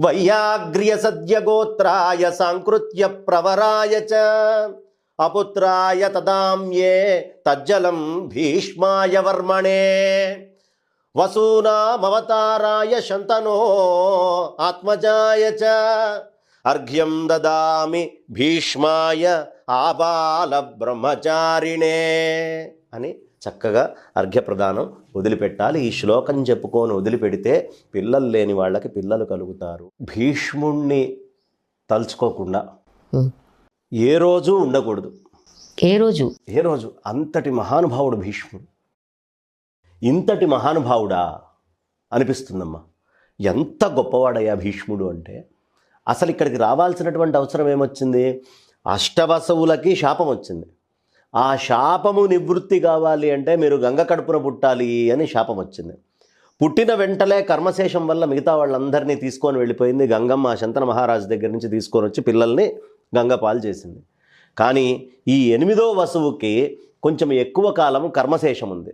వైయాగ్ర్య సద్యగోత్రాయ సాంకృత్య ప్రవరాయ చ. అపుత్రాయ తదామ్యే తజ్జలం భీష్మాయ వర్మణే. వసూనామవతారాయ శంతనో ఆత్మజాయ చ. అర్ఘ్యం దదామి భీష్మాయ ఆబాల బ్రహ్మచారిణే అని చక్కగా అర్ఘ్య ప్రదానం వదిలిపెట్టాలి. ఈ శ్లోకం చెప్పుకొని వదిలిపెడితే పిల్లలు లేని వాళ్ళకి పిల్లలు కలుగుతారు. భీష్ముణ్ణి తలుచుకోకుండా. ఏ రోజు ఉండకూడదు. ఏ రోజు? ఏ రోజు? అంతటి మహానుభావుడు భీష్ముడు. ఇంతటి మహానుభావుడా అనిపిస్తుందమ్మా. ఎంత గొప్పవాడయ్యా భీష్ముడు అంటే. అసలు ఇక్కడికి రావాల్సినటువంటి అవసరం ఏమొచ్చింది? అష్టవసవులకి శాపం వచ్చింది ఆ శాపము నివృత్తి కావాలి అంటే మీరు గంగ కడుపున పుట్టాలి అని శాపం వచ్చింది. పుట్టిన వెంటనే కర్మశేషం వల్ల మిగతా వాళ్ళందరినీ తీసుకొని వెళ్ళిపోయింది. గంగమ్మ ఆ శంతన మహారాజు దగ్గర నుంచి తీసుకొని వచ్చి పిల్లల్ని గంగ పాలు చేసింది. కానీ ఈ ఎనిమిదో వసువుకి కొంచెం ఎక్కువ కాలం కర్మశేషం ఉంది.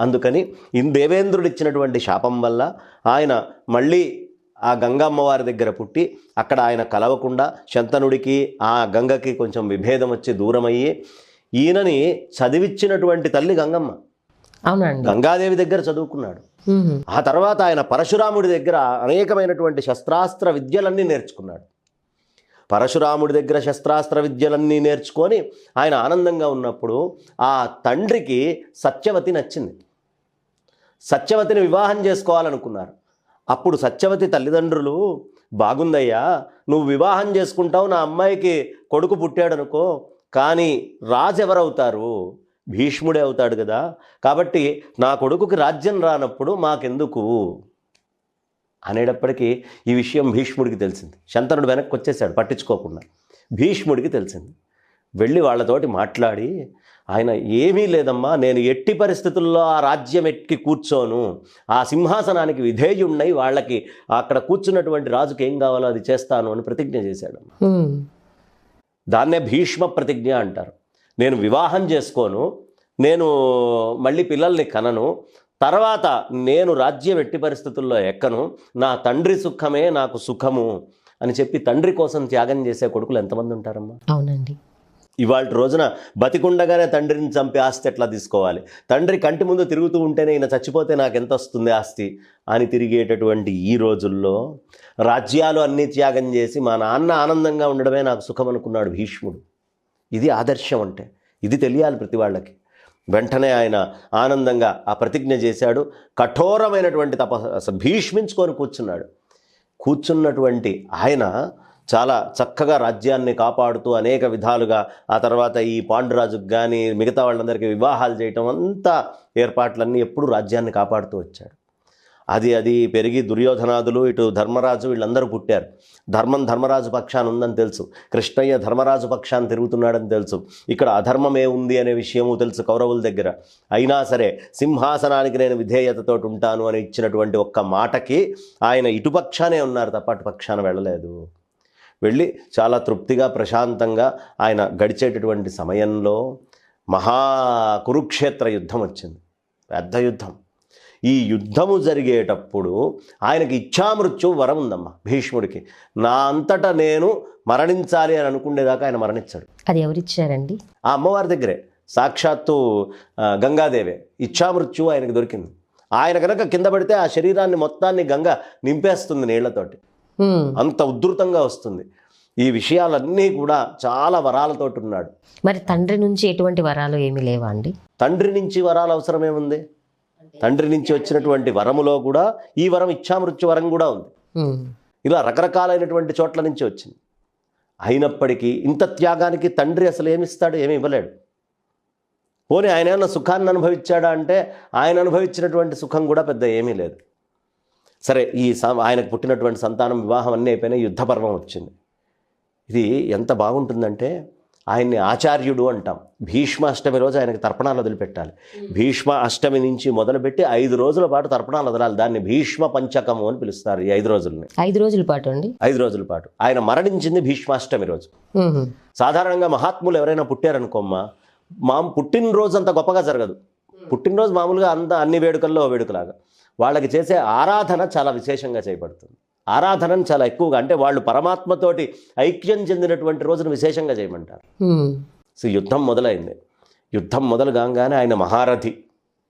అందుకని ఇన్ దేవేంద్రుడు ఇచ్చినటువంటి శాపం వల్ల ఆయన మళ్ళీ ఆ గంగమ్మవారి దగ్గర పుట్టి అక్కడ ఆయన కలవకుండా శంతనుడికి ఆ గంగకి కొంచెం విభేదం వచ్చి దూరమయ్యి ఈయనని చదివిచ్చినటువంటి తల్లి గంగమ్మ. అవునండి. గంగాదేవి దగ్గర చదువుకున్నాడు. ఆ తర్వాత ఆయన పరశురాముడి దగ్గర అనేకమైనటువంటి శస్త్రాస్త్ర విద్యలన్నీ నేర్చుకున్నాడు. పరశురాముడి దగ్గర శస్త్రాస్త్ర విద్యలన్నీ నేర్చుకొని ఆయన ఆనందంగా ఉన్నప్పుడు ఆ తండ్రికి సత్యవతి నచ్చింది. సత్యవతిని వివాహం చేసుకోవాలనుకున్నారు. అప్పుడు సత్యవతి తల్లిదండ్రులు బాగుందయ్యా నువ్వు వివాహం చేసుకుంటావు నా అమ్మాయికి కొడుకు పుట్టాడనుకో కానీ రాజు ఎవరవుతారు భీష్ముడే అవుతాడు కదా. కాబట్టి నా కొడుకుకి రాజ్యం రానప్పుడు మాకెందుకు? అనేటప్పటికీ ఈ విషయం భీష్ముడికి తెలిసింది. శంతనుడు వెనక్కి వచ్చేసాడు పట్టించుకోకుండా. భీష్ముడికి తెలిసింది. వెళ్ళి వాళ్ళతోటి మాట్లాడి ఆయన ఏమీ లేదమ్మా నేను ఎట్టి పరిస్థితుల్లో ఆ రాజ్యం ఎక్కి కూర్చోను. ఆ సింహాసనానికి విధేయుణ్ణై వాళ్ళకి అక్కడ కూర్చున్నటువంటి రాజుకి ఏం కావాలో అది చేస్తాను అని ప్రతిజ్ఞ చేశాడు దాన్నే భీష్మ ప్రతిజ్ఞ అంటారు. నేను వివాహం చేసుకోను నేను మళ్ళీ పిల్లల్ని కనను తర్వాత నేను రాజ్యం ఎట్టి పరిస్థితుల్లో ఎక్కను నా తండ్రి సుఖమే నాకు సుఖము అని చెప్పి తండ్రి కోసం త్యాగం చేసే కొడుకులు ఎంతమంది ఉంటారమ్మా? అవునండి. ఇవాళ రోజున బతికుండగానే తండ్రిని చంపి ఆస్తి ఎట్లా తీసుకోవాలి? తండ్రి కంటి ముందు తిరుగుతూ ఉంటేనే ఈయన చచ్చిపోతే నాకు ఎంత వస్తుంది ఆస్తి? అని తిరిగేటటువంటి ఈ రోజుల్లో రాజ్యాలు అన్నీ త్యాగం చేసి మా నాన్న ఆనందంగా ఉండడమే నాకు సుఖం అనుకున్నాడు భీష్ముడు. ఇది ఆదర్శం అంటే. ఇది తెలియాలి ప్రతి వాళ్ళకి. వెంటనే ఆయన ఆనందంగా ఆ ప్రతిజ్ఞ చేశాడు. కఠోరమైనటువంటి తపస్సు భీష్మించుకొని కూర్చున్నాడు. కూర్చున్నటువంటి ఆయన చాలా చక్కగా రాజ్యాన్ని కాపాడుతూ అనేక విధాలుగా ఆ తర్వాత ఈ పాండురాజుకు కానీ మిగతా వాళ్ళందరికీ వివాహాలు చేయటం అంతా ఏర్పాట్లన్నీ ఎప్పుడు రాజ్యాన్ని కాపాడుతూ వచ్చాడు. అది అది పెరిగి దుర్యోధనాదులు ఇటు ధర్మరాజు వీళ్ళందరూ పుట్టారు. ధర్మం ధర్మరాజు పక్షాన్ని ఉందని తెలుసు. కృష్ణయ్య ధర్మరాజు పక్షాన్ని తిరుగుతున్నాడని తెలుసు. ఇక్కడ అధర్మమే ఉంది అనే విషయము తెలుసు కౌరవుల దగ్గర. అయినా సరే సింహాసనానికి నేను విధేయతతో ఉంటాను అని ఇచ్చినటువంటి ఒక్క మాటకి ఆయన ఇటుపక్షానే ఉన్నారు తప్ప అటు పక్షాన వెళ్ళలేదు. వెళ్ళి చాలా తృప్తిగా ప్రశాంతంగా ఆయన గడిచేటటువంటి సమయంలో మహా కురుక్షేత్ర యుద్ధం వచ్చింది. పెద్ద యుద్ధం. ఈ యుద్ధము జరిగేటప్పుడు ఆయనకి ఇచ్చామృత్యు వరం ఉందమ్మా భీష్ముడికి. నా అంతటా నేను మరణించాలి అని అనుకునేదాకా ఆయన మరణించాడు. అది ఎవరిచ్చారండి? ఆ అమ్మవారి దగ్గరే సాక్షాత్తు గంగాదేవే. ఇచ్చామృత్యు ఆయనకు దొరికింది. ఆయన కనుక కింద పడితే ఆ శరీరాన్ని మొత్తాన్ని గంగ నింపేస్తుంది నీళ్ళతోటి. అంత ఉధృతంగా వస్తుంది. ఈ విషయాలన్నీ కూడా చాలా వరాలతోటి ఉన్నాడు మరి తండ్రి నుంచి ఎటువంటి వరాలు ఏమీ లేవా అండి? తండ్రి నుంచి వరాల అవసరం ఏముంది? తండ్రి నుంచి వచ్చినటువంటి వరములో కూడా ఈ వరం ఇచ్చామృత్యు వరం కూడా ఉంది. ఇలా రకరకాలైనటువంటి చోట్ల నుంచి వచ్చింది. అయినప్పటికీ ఇంత త్యాగానికి తండ్రి అసలు ఏమిస్తాడు ఏమి ఇవ్వలేడు. పోనీ ఆయన ఏమన్నా సుఖాన్ని అనుభవించాడా అంటే ఆయన అనుభవించినటువంటి సుఖం కూడా పెద్ద ఏమీ లేదు. సరే ఈ సం- ఆయనకు పుట్టినటువంటి సంతానం వివాహం అన్నీ అయిపోయినాయి యుద్ధ పర్వం వచ్చింది. ఇది ఎంత బాగుంటుందంటే ఆయన్ని ఆచార్యుడు అంటాం. భీష్మ అష్టమి రోజు ఆయనకి తర్పణాలు వదిలిపెట్టాలి. భీష్మ అష్టమి నుంచి మొదలుపెట్టి ఐదు రోజుల పాటు తర్పణాలు వదలాలి. దాన్ని భీష్మ పంచకము అని పిలుస్తారు ఈ ఐదు రోజుల్ని. ఐదు రోజుల పాటు అండి? ఐదు రోజుల పాటు. ఆయన మరణించింది భీష్మాష్టమి రోజు. సాధారణంగా మహాత్ములు ఎవరైనా పుట్టారనుకోమ్మా మా పుట్టినరోజు అంత గొప్పగా జరగదు. పుట్టినరోజు మామూలుగా అంత అన్ని వేడుకల్లో వేడుకలాగా. వాళ్ళకి చేసే ఆరాధన చాలా విశేషంగా చేయబడుతుంది. ఆరాధనను చాలా ఎక్కువగా అంటే వాళ్ళు పరమాత్మతోటి ఐక్యం చెందినటువంటి రోజును విశేషంగా చేయమంటారు. సో యుద్ధం మొదలైంది. యుద్ధం మొదలు కాగానే ఆయన మహారథి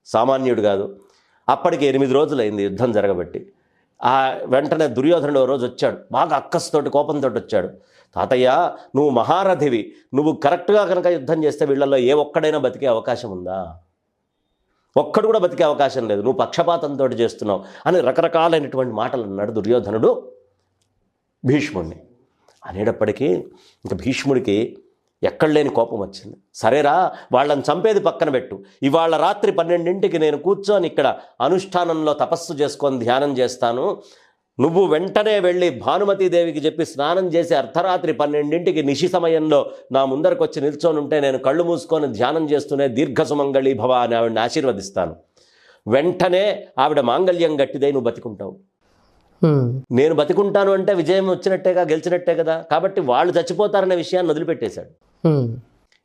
సామాన్యుడు కాదు. అప్పటికి ఎనిమిది రోజులైంది యుద్ధం జరగబట్టి. ఆ వెంటనే దుర్యోధనుడు రోజు వచ్చాడు. బాగా అక్కస్తోటి కోపంతో వచ్చాడు. తాతయ్య నువ్వు మహారథివి. నువ్వు కరెక్ట్గా కనుక యుద్ధం చేస్తే వీళ్ళల్లో ఏ ఒక్కడైనా బతికే అవకాశం ఉందా? ఒక్కడు కూడా బతికే అవకాశం లేదు. నువ్వు పక్షపాతంతో చేస్తున్నావు అని రకరకాలైనటువంటి మాటలు అన్నాడు దుర్యోధనుడు భీష్ముడిని అనేటప్పటికీ ఇంకా భీష్ముడికి ఎక్కడ లేని కోపం వచ్చింది. సరేరా వాళ్ళని చంపేది పక్కన పెట్టు. ఇవాళ రాత్రి పన్నెండింటికి నేను కూర్చొని ఇక్కడ అనుష్ఠానంలో తపస్సు చేసుకొని ధ్యానం చేస్తాను. నువ్వు వెంటనే వెళ్ళి భానుమతీదేవికి చెప్పి స్నానం చేసి అర్ధరాత్రి పన్నెండింటికి నిశి సమయంలో నా ముందరకు వచ్చి నిల్చొని ఉంటే నేను కళ్ళు మూసుకొని ధ్యానం చేస్తూనే దీర్ఘ సుమంగళి భవ అని ఆవిడని ఆశీర్వదిస్తాను. వెంటనే ఆవిడ మాంగళ్యం గట్టిదై నువ్వు బతికుంటావు. నేను బతికుంటాను అంటే విజయం వచ్చినట్టేగా గెలిచినట్టే కదా? కాబట్టి వాళ్ళు చచ్చిపోతారనే విషయాన్ని వదిలిపెట్టేశాడు.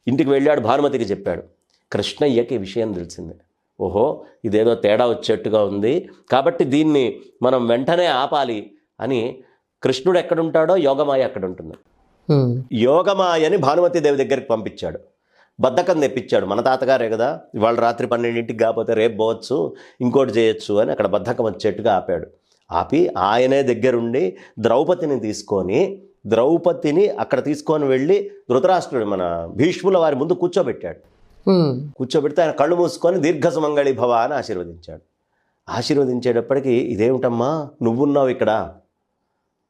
ఇంటికి వెళ్ళాడు భానుమతికి చెప్పాడు. కృష్ణయ్యకి విషయం తెలిసింది. ఓహో ఇదేదో తేడా వచ్చేట్టుగా ఉంది. కాబట్టి దీన్ని మనం వెంటనే ఆపాలి అని కృష్ణుడు ఎక్కడుంటాడో యోగమాయ అక్కడ ఉంటుంది యోగమాయని భానుమతి దేవి దగ్గరికి పంపించాడు. బద్ధకం తెప్పించాడు. మన తాతగారే కదా ఇవాళ రాత్రి పన్నెండింటికి కాకపోతే రేపు పోవచ్చు ఇంకోటి చేయొచ్చు అని అక్కడ బద్ధకం వచ్చేట్టుగా ఆపాడు. ఆపి ఆయనే దగ్గరుండి ద్రౌపదిని తీసుకొని ద్రౌపదిని అక్కడ తీసుకొని వెళ్ళి ధృతరాష్ట్రుడు మన భీష్ముల వారి ముందు కూర్చోబెట్టాడు. కూర్చోబెడితే ఆయన కళ్ళు మూసుకొని దీర్ఘసుమంగళి భవ అని ఆశీర్వదించాడు. ఆశీర్వదించేటప్పటికీ ఇదేమిటమ్మా? నువ్వున్నావు ఇక్కడ.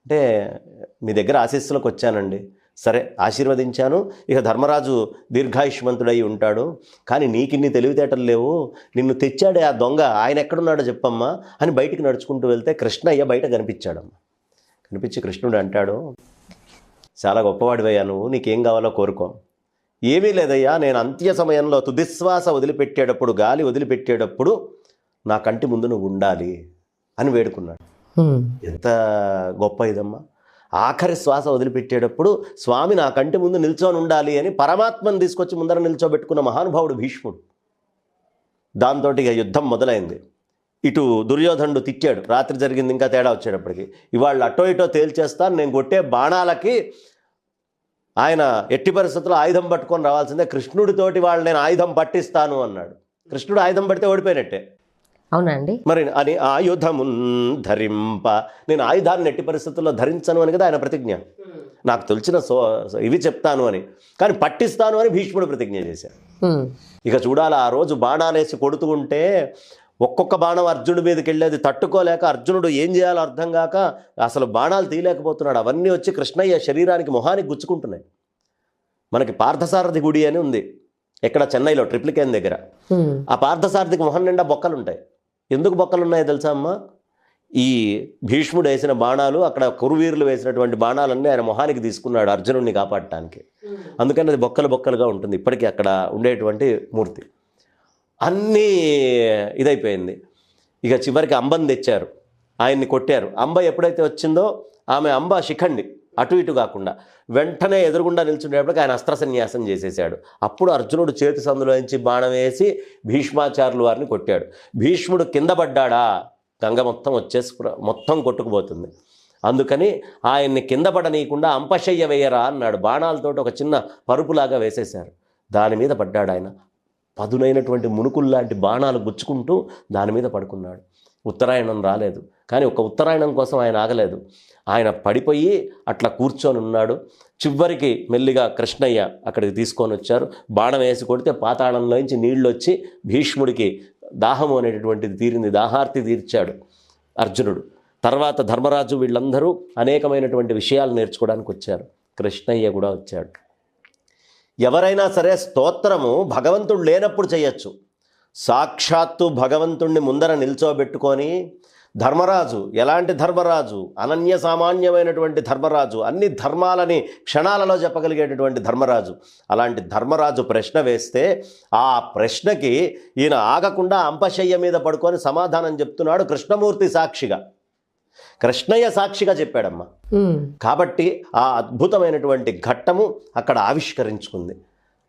అంటే మీ దగ్గర ఆశీస్సులకు వచ్చానండి. సరే ఆశీర్వదించాను. ఇక ధర్మరాజు దీర్ఘాయుష్మంతుడై ఉంటాడు. కానీ నీకిన్ని తెలివితేటలు లేవు. నిన్ను తెచ్చాడే ఆ దొంగ ఆయన ఎక్కడున్నాడో చెప్పమ్మా అని బయటికి నడుచుకుంటూ వెళ్తే కృష్ణయ్య బయట కనిపించాడమ్మా. కనిపించి కృష్ణుడు అంటాడు చాలా గొప్పవాడివయ్యా నువ్వు. నీకేం కావాలో కోరుకో. ఏమీ లేదయ్యా నేను అంత్య సమయంలో తుదిశ్వాస వదిలిపెట్టేటప్పుడు గాలి వదిలిపెట్టేటప్పుడు నా కంటి ముందు నువ్వు ఉండాలి అని వేడుకున్నాడు. ఎంత గొప్ప ఇదమ్మా. ఆఖరి శ్వాస వదిలిపెట్టేటప్పుడు స్వామి నా కంటి ముందు నిల్చొని ఉండాలి అని పరమాత్మను తీసుకొచ్చి ముందర నిల్చోబెట్టుకున్న మహానుభావుడు భీష్ముడు. దాంతో ఇక యుద్ధం మొదలైంది. ఇటు దుర్యోధనుడు తిట్టాడు రాత్రి జరిగింది ఇంకా తేడా వచ్చేటప్పటికి. ఇవాళ అటో ఇటో తేల్చేస్తాను నేను కొట్టే బాణాలకి ఆయన ఎట్టి పరిస్థితుల్లో ఆయుధం పట్టుకొని రావాల్సిందే. కృష్ణుడితోటి వాళ్ళు నేను ఆయుధం పట్టిస్తాను అన్నాడు. కృష్ణుడు ఆయుధం పడితే ఓడిపోయినట్టే. అవునా అండి మరి అని ఆయుధమున్ ధరింప నేను ఆయుధాన్ని ఎట్టి పరిస్థితుల్లో ధరించను అని కదా ఆయన ప్రతిజ్ఞ. నాకు తెలిసిన సో ఇవి చెప్తాను అని. కానీ పట్టిస్తాను అని భీష్ముడు ప్రతిజ్ఞ చేశాడు. ఉమ్, ఇక చూడాలి ఆ రోజు బాణాలేసి కొడుతూ ఉంటే ఒక్కొక్క బాణం అర్జునుడి మీదకి వెళ్ళేది తట్టుకోలేక అర్జునుడు ఏం చేయాలో అర్థం కాక అసలు బాణాలు తీయలేకపోతున్నాడు. అవన్నీ వచ్చి కృష్ణయ్య శరీరానికి మొహానికి గుచ్చుకుంటున్నాయి. మనకి పార్థసారథి గుడి అని ఉంది. ఎక్కడ? చెన్నైలో ట్రిప్లికేన్ దగ్గర. ఆ పార్థసారథికి మొహం నిండా బొక్కలు ఉంటాయి ఎందుకు బొక్కలు ఉన్నాయో తెలుసా అమ్మా? ఈ భీష్ముడు వేసిన బాణాలు అక్కడ కురువీరులు వేసినటువంటి బాణాలన్నీ ఆయన మొహానికి తీసుకున్నాడు అర్జునుడిని కాపాడటానికి. అందుకని అది బొక్కలు బొక్కలుగా ఉంటుంది. ఇప్పటికీ అక్కడ ఉండేటువంటి మూర్తి. అన్నీ ఇదైపోయింది. ఇక చివరికి అంబని తెచ్చారు. ఆయన్ని కొట్టారు. అంబ ఎప్పుడైతే వచ్చిందో ఆమె అంబ శిఖండి. అటు ఇటు కాకుండా. వెంటనే ఎదురుగుండా నిల్చుండేటప్పటికి ఆయన అస్త్ర సన్యాసం చేసేసాడు అప్పుడు అర్జునుడు చేతి సందులోంచి బాణం వేసి భీష్మాచార్యులు వారిని కొట్టాడు. భీష్ముడు కింద పడ్డాడా? గంగ మొత్తం వచ్చేసి మొత్తం కొట్టుకుపోతుంది. అందుకని ఆయన్ని కింద పడనీయకుండా అంపశయ్య వేయరా అన్నాడు. బాణాలతోటి ఒక చిన్న పరుపులాగా వేసేశారు. దాని మీద పడ్డాడు ఆయన. పదునైనటువంటి మునుకుల్లాంటి బాణాలు గుచ్చుకుంటూ దాని మీద పడుకున్నాడు. ఉత్తరాయణం రాలేదు. కానీ ఒక ఉత్తరాయణం కోసం ఆయన ఆగలేదు. ఆయన పడిపోయి అట్లా కూర్చొని ఉన్నాడు. చివరికి మెల్లిగా కృష్ణయ్య అక్కడికి తీసుకొని వచ్చారు. బాణం వేసి కొడితే పాతాళంలోంచి నీళ్ళు వచ్చి భీష్ముడికి దాహము అనేటటువంటిది తీరింది. దాహార్తి తీర్చాడు అర్జునుడు. తర్వాత ధర్మరాజు వీళ్ళందరూ అనేకమైనటువంటి విషయాలు నేర్చుకోవడానికి వచ్చారు. కృష్ణయ్య కూడా వచ్చాడు. ఎవరైనా సరే స్తోత్రము భగవంతుడు లేనప్పుడు చేయొచ్చు. సాక్షాత్తు భగవంతుణ్ణి ముందర నిల్చోబెట్టుకొని ధర్మరాజు ఎలాంటి ధర్మరాజు అనన్య సామాన్యమైనటువంటి ధర్మరాజు అన్ని ధర్మాలని క్షణాలలో చెప్పగలిగేటటువంటి ధర్మరాజు అలాంటి ధర్మరాజు ప్రశ్న వేస్తే ఆ ప్రశ్నకి ఈయన ఆగకుండా అంపశయ్య మీద పడుకొని సమాధానం చెప్తున్నాడు కృష్ణమూర్తి సాక్షిగా. కృష్ణయ్య సాక్షిగా చెప్పాడమ్మా. కాబట్టి ఆ అద్భుతమైనటువంటి ఘట్టము అక్కడ ఆవిష్కరించుకుంది.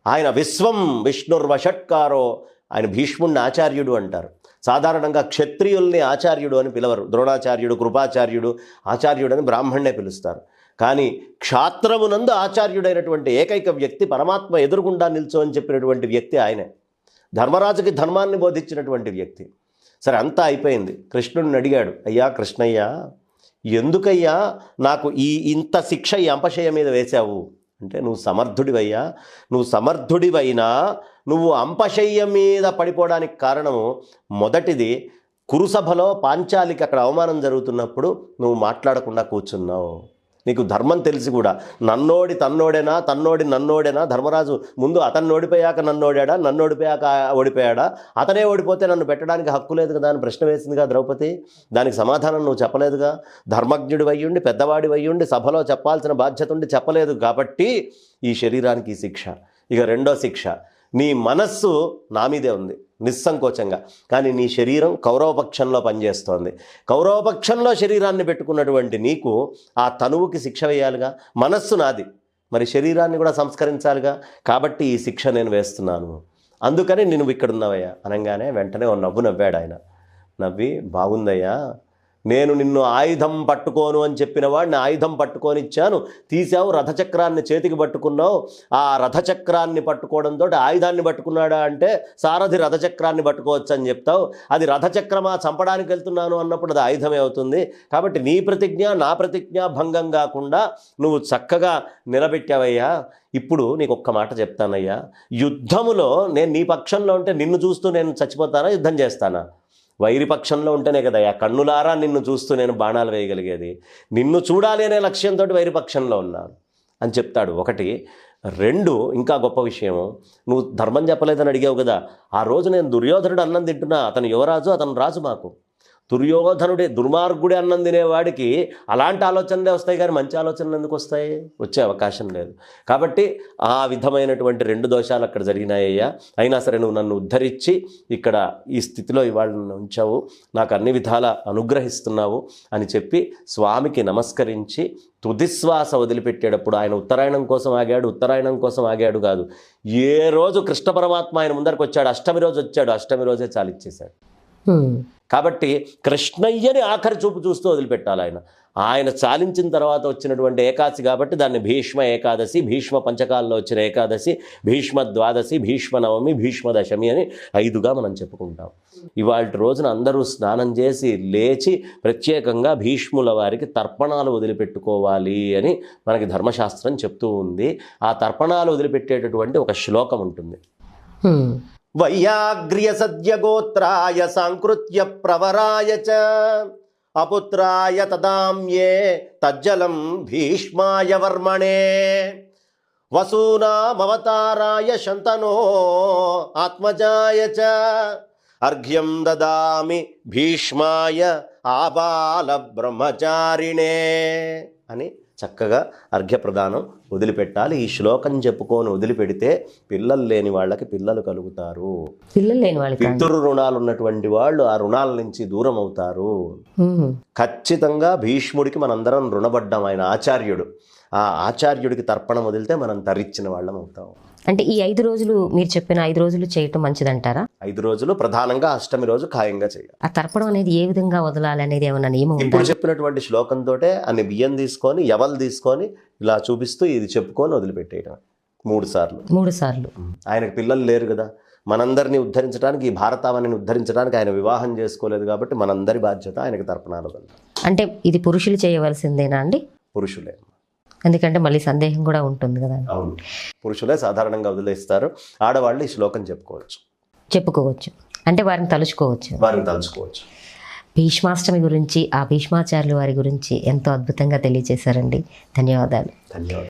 ఆయన విశ్వం విష్ణుర్వషట్కారో ఆయన భీష్ముడిని ఆచార్యుడు అంటారు. సాధారణంగా క్షత్రియుల్ని ఆచార్యుడు అని పిలవరు. ద్రోణాచార్యుడు కృపాచార్యుడు ఆచార్యుడు అని బ్రాహ్మణ్ణే పిలుస్తారు. కానీ క్షాత్రమునందు ఆచార్యుడైనటువంటి ఏకైక వ్యక్తి పరమాత్మ ఎదురుగుండా నిల్చో అని చెప్పినటువంటి వ్యక్తి ఆయనే. ధర్మరాజుకి ధర్మాన్ని బోధించినటువంటి వ్యక్తి. సరే అంతా అయిపోయింది. కృష్ణుడిని అడిగాడు అయ్యా కృష్ణయ్య ఎందుకయ్యా నాకు ఈ ఇంత శిక్ష ఈ అంపశయ మీద వేశావు? అంటే నువ్వు సమర్థుడివయ్యా నువ్వు సమర్థుడివైనా నువ్వు అంపశయ్య మీద పడిపోవడానికి కారణము మొదటిది కురుసభలో పాంచాలికి అక్కడ అవమానం జరుగుతున్నప్పుడు నువ్వు మాట్లాడకుండా కూర్చున్నావు. నీకు ధర్మం తెలిసి కూడా నన్నోడి తన్నోడేనా తన్నోడి నన్నోడేనా? ధర్మరాజు ముందు అతన్ని ఓడిపోయాక నన్నోడాడా? నన్ను ఓడిపోయాక ఓడిపోయాడా? అతనే ఓడిపోతే నన్ను పెట్టడానికి హక్కు లేదు కదా అని ప్రశ్న వేసిందిగా ద్రౌపది. దానికి సమాధానం నువ్వు చెప్పలేదుగా. ధర్మజ్ఞుడి అయ్యుండి పెద్దవాడి అయ్యుండి సభలో చెప్పాల్సిన బాధ్యత ఉండి చెప్పలేదు కాబట్టి ఈ శరీరానికి శిక్ష. ఇక రెండో శిక్ష. నీ మనస్సు నా మీదే ఉంది. నిస్సంకోచంగా. కానీ నీ శరీరం కౌరవపక్షంలో పనిచేస్తోంది. కౌరవపక్షంలో శరీరాన్ని పెట్టుకున్నటువంటి నీకు ఆ తనువుకి శిక్ష వేయాలిగా? మనస్సు నాది. మరి శరీరాన్ని కూడా సంస్కరించాలిగా? కాబట్టి ఈ శిక్ష నేను వేస్తున్నాను. అందుకని నేను ఇక్కడ ఉన్నావయ్యా అనగానే వెంటనే ఓ నవ్వు నవ్వాడు ఆయన. నవ్వి బాగుందయ్యా. నేను నిన్ను ఆయుధం పట్టుకోను అని చెప్పిన వాడిని ఆయుధం పట్టుకొని ఇచ్చాను. తీసావు రథచక్రాన్ని చేతికి పట్టుకున్నావు. ఆ రథచక్రాన్ని పట్టుకోవడంతో ఆయుధాన్ని పట్టుకున్నాడా అంటే సారథి రథచక్రాన్ని పట్టుకోవచ్చు అని చెప్తావు. అది రథచక్రమా చంపడానికి వెళ్తున్నాను అన్నప్పుడు అది ఆయుధమే అవుతుంది. కాబట్టి నీ ప్రతిజ్ఞ నా ప్రతిజ్ఞ భంగం కాకుండా నువ్వు చక్కగా నిలబెట్టావయ్యా. ఇప్పుడు నీకు ఒక్క మాట చెప్తానయ్యా. యుద్ధములో నేను నీ పక్షంలో ఉంటే నిన్ను చూస్తూ నేను చచ్చిపోతానా? యుద్ధం చేస్తానా? వైరి పక్షంలో ఉంటేనే కదా ఆ కన్నులారా నిన్ను చూస్తూ నేను బాణాలు వేయగలిగేది. నిన్ను చూడాలి అనే లక్ష్యంతో వైరి పక్షంలో ఉన్నాను అని చెప్తాడు. ఒకటి రెండు ఇంకా గొప్ప విషయం నువ్వు ధర్మం చెప్పలేదని అడిగావు కదా ఆ రోజు నేను దుర్యోధనుడు అన్నం తింటున్నా అతను యువరాజు అతను రాజు మాకు. దుర్యోధనుడే దుర్మార్గుడే అన్నం తినేవాడికి అలాంటి ఆలోచనలే వస్తాయి కానీ మంచి ఆలోచనలు ఎందుకు వస్తాయి? వచ్చే అవకాశం లేదు. కాబట్టి ఆ విధమైనటువంటి రెండు దోషాలు అక్కడ జరిగినాయ్యా. అయినా సరే నువ్వు నన్ను ఉద్ధరించి ఇక్కడ ఈ స్థితిలో ఇవాళ నన్ను ఉంచావు. నాకు అన్ని విధాల అనుగ్రహిస్తున్నావు అని చెప్పి స్వామికి నమస్కరించి తుదిశ్వాస వదిలిపెట్టేటప్పుడు ఆయన ఉత్తరాయణం కోసం ఆగాడు ఉత్తరాయణం కోసం ఆగాడు కాదు. ఏ రోజు కృష్ణ పరమాత్మ ఆయన ముందరికి వచ్చాడు అష్టమి రోజు వచ్చాడు అష్టమి రోజే చాలిచ్చేశాడు. కాబట్టి కృష్ణయ్యని ఆఖరి చూపు చూస్తూ వదిలిపెట్టాలి ఆయన. ఆయన చాలించిన తర్వాత వచ్చినటువంటి ఏకాదశి కాబట్టి దాన్ని భీష్మ ఏకాదశి భీష్మ పంచకాల్లో వచ్చిన ఏకాదశి భీష్మ ద్వాదశి భీష్మ నవమి భీష్మ దశమి అని ఐదుగా మనం చెప్పుకుంటాం. ఇవాళ రోజున అందరూ స్నానం చేసి లేచి ప్రత్యేకంగా భీష్ముల వారికి తర్పణాలు వదిలిపెట్టుకోవాలి అని మనకి ధర్మశాస్త్రం చెప్తూ ఉంది. ఆ తర్పణాలు వదిలిపెట్టేటటువంటి ఒక శ్లోకం ఉంటుంది. వైయాగ్ర్య సద్యగోత్రాయ సాంకృత్య ప్రవరాయ చ. అపుత్రాయ తదామ్యే తజ్జలం భీష్మాయ వర్మణే. వసూనామవతారాయ శంతనో ఆత్మజాయ చ. అర్ఘ్యం దదామి భీష్మాయ ఆబాల బ్రహ్మచారిణే అని చక్కగా అర్ఘ్యప్రదానం వదిలిపెట్టాలి. ఈ శ్లోకం చెప్పుకొని వదిలిపెడితే పిల్లలు లేని వాళ్ళకి పిల్లలు కలుగుతారు. పిల్లలు లేని వాళ్ళకి పితృ రుణాలు ఉన్నటువంటి వాళ్ళు ఆ రుణాల నుంచి దూరం అవుతారు. ఖచ్చితంగా భీష్ముడికి మనందరం రుణపడ్డాం. ఆయన ఆచార్యుడు. ఆ ఆచార్యుడికి తర్పణం వదిలితే మనం తరిచ్చిన వాళ్ళం అవుతాం. అంటే ఈ ఐదు రోజులు మీరు చెప్పిన ఐదు రోజులు చేయటం మంచిదంటారా? ఐదు రోజులు ప్రధానంగా అష్టమి రోజు ఖాయంగా చేయాలి. ఆ తర్పణం అనేది ఏ విధంగా వదలాలి అనేది ఏమన్నా నియమం ఉందా? ఇప్పుడు చెప్పినటువంటి శ్లోకంతో అన్ని బియ్యం తీసుకొని ఎవలు తీసుకొని ఇలా చూపిస్తూ ఇది చెప్పుకొని వదిలిపెట్టేయడం మూడు సార్లు. మూడు సార్లు. ఆయనకు పిల్లలు లేరు కదా. మనందరినీ ఉద్ధరించడానికి ఈ భారతావనిని ఉద్ధరించడానికి ఆయన వివాహం చేసుకోలేదు కాబట్టి మనందరి బాధ్యత ఆయనకు తర్పణాలు వదలడం. అంటే ఇది పురుషులు చేయవలసిందేనా అండి? పురుషులే. ఎందుకంటే మళ్ళీ సందేహం కూడా ఉంటుంది కదా. అవును. పురుషులే సాధారణంగా వదిలేస్తారు. ఆడవాళ్ళు ఈ శ్లోకం చెప్పుకోవచ్చు. చెప్పుకోవచ్చు. అంటే వారిని తలుచుకోవచ్చు. వారిని తలుచుకోవచ్చు. భీష్మాష్టమి గురించి ఆ భీష్మాచార్యుల వారి గురించి ఎంతో అద్భుతంగా తెలియజేశారండి ధన్యవాదాలు. ధన్యవాదాలు.